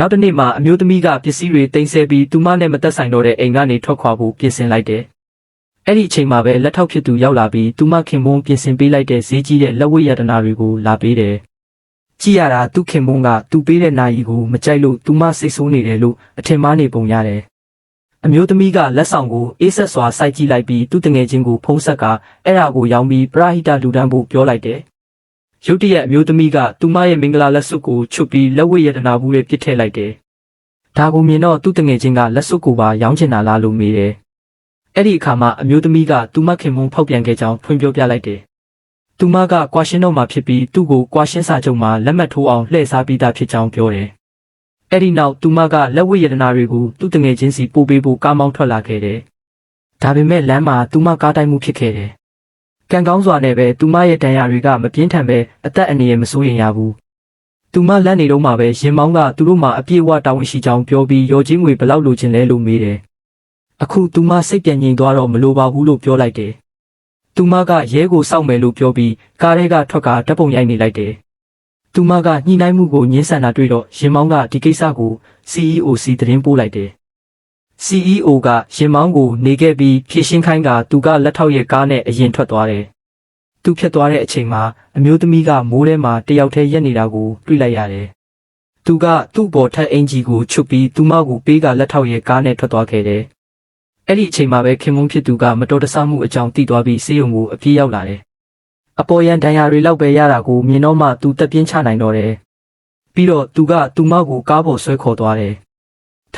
နောက်တစ်နေ့မှာအမျိုးသမီးကပစ္စည်းတွေတင်ဆက်ပြီးသူမနဲ့မသက်ဆိုင်တော့တဲ့အိမ်ကနေထွက်ခွာဖို့ပြင်ဆင်လိုက်တယ်။အဲ့ဒီအချိန်မှာပဲလက်ထောက်ဖြစ်သူရောက်လာပြီးသူမခင်မုန်းပြင်ဆင်ပေးလိုက်တဲ့ဈေးကြီးတဲ့လက်ဝတ်ရတနာတွေကိုလာပေးတယ်။ကြည့်ရတာသူခင်မုန်းကသူပေးတဲ့နိုင်ကိုမကြိုက်လို့သူမစိတ်ဆိုးနေတယ်လို့အထင်မှားနေပုံရတယ်။အမျိုးသမီးကလက်ဆောင်ကိုအေးဆက်စွာစိုက်ကြည့်လိုက်ပြီးသူ့တငယ်ချင်းကိုဖုံးဆက်ကအဲ့ဒါကိုရောင်းပြီးပရာဟိတလူဒန်းဖို့ပြောလိုက်တယ်။ ရုတ်တရက်အမျိုးသမီးကသူမရဲ့မင်္ဂလာလက်စွပ်ကိုချွတ်ပြီးလက်ဝတ်ရတနာဘူးတွေပစ်ထည့်လိုက်တယ်။ဒါကိုမြင်တော့သူ့တငယ်ချင်းကလက်စွပ်ကိုပါရောင်းချင်တာလားလို့မေးတယ်။အဲ့ဒီအခါမှာအမျိုးသမီးကသူမခင်မုန်းဖောက်ပြန်ခဲ့ကြောင်းဖွင့်ပြောပြလိုက်တယ်။သူမကကွာရှင်းတော့မှဖြစ်ပြီးသူ့ကိုကွာရှင်းစာချုပ်မှာလက်မှတ်ထိုးအောင်လှည့်စားပြီးသားဖြစ်ကြောင်းပြောတယ်။အဲ့ဒီနောက်သူမကလက်ဝတ်ရတနာတွေကိုသူ့တငယ်ချင်းစီပို့ပေးဖို့ကားမောင်းထွက်လာခဲ့တယ်။ဒါပေမဲ့လမ်းမှာသူမကားတိုက်မှုဖြစ်ခဲ့တယ်။ ကံကောင်းစွာနဲ့ပဲသူမရဲ့ဒဏ်ရာတွေကမပြင်းထန်ပဲအသက်အန္တရာယ်မစိုးရင်ရဘူး။သူမလန့်နေတော့မှပဲရင်မောင်းကသူတို့မှအပြည့်အဝတောင်းရှိကြောင်းပြောပြီးရောချင်းငွေဘယ်လောက်လိုချင်လဲလို့မေးတယ်။အခုသူမစိတ်ပြန်ငြိမ်သွားတော့မလိုပါဘူးလို့ပြောလိုက်တယ်။သူမကရဲကိုစောင့်မယ်လို့ပြောပြီးကားထဲကထွက်ကဓာတ်ပုံရိုက်နေလိုက်တယ်။သူမကညှိနှိုင်းမှုကိုညှင်းဆန်တာတွေ့တော့ရင်မောင်းကဒီကိစ္စကို CEO စီသတင်းပို့လိုက်တယ်။ CEO ကရင်မောင်းကိုနေခဲ့ပြီးဖြည့်ရှင်းခိုင်းကသူကလက်ထောက်ရဲ့ကားနဲ့အရင်ထွက်သွားတယ်။သူဖြစ်သွားတဲ့အချိန်မှာအမျိုးသမီးကမိုးထဲမှာတယောက်တည်းရက်နေတာကိုတွေ့လိုက်ရတယ်။သူကသူ့ပေါ်ထက်အင်ဂျီကိုချွတ်ပြီးသူမကိုပေးကလက်ထောက်ရဲ့ကားနဲ့ထွက်သွားခဲ့တယ်။အဲ့ဒီအချိန်မှာပဲခင်မုန်းဖြစ်သူကမတော်တဆမှုအကြောင်းသိသွားပြီးစေယုံကိုအပြေးရောက်လာတယ်။အပေါ်ရန်ဒဏ်ရာတွေလောက်ပဲရတာကိုမြင်တော့မှသူတက်ပြင်းချနိုင်တော့တယ်။ပြီးတော့သူကသူမကိုကားပေါ်ဆွဲခေါ်သွားတယ်။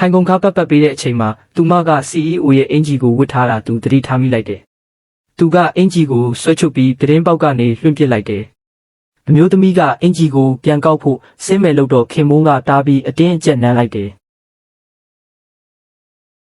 ထိုင်ကုန်ကားပတ်ပတ်ပေးတဲ့အချိန်မှာသူမက CEO ရဲ့အင်ဂျီကိုဝတ်ထားတာသူသတိထားမိလိုက်တယ်။သူကအင်ဂျီကိုဆွဲချုပ်ပြီးပြတင်းပေါက်ကနေလွှင့်ပစ်လိုက်တယ်။အမျိုးသမီးကအင်ဂျီကိုပြန်ကောက်ဖို့ဆင်းမယ်လို့တော့ခင်မုန်းကတားပြီးအတင်းအကျပ်နမ်းလိုက်တယ်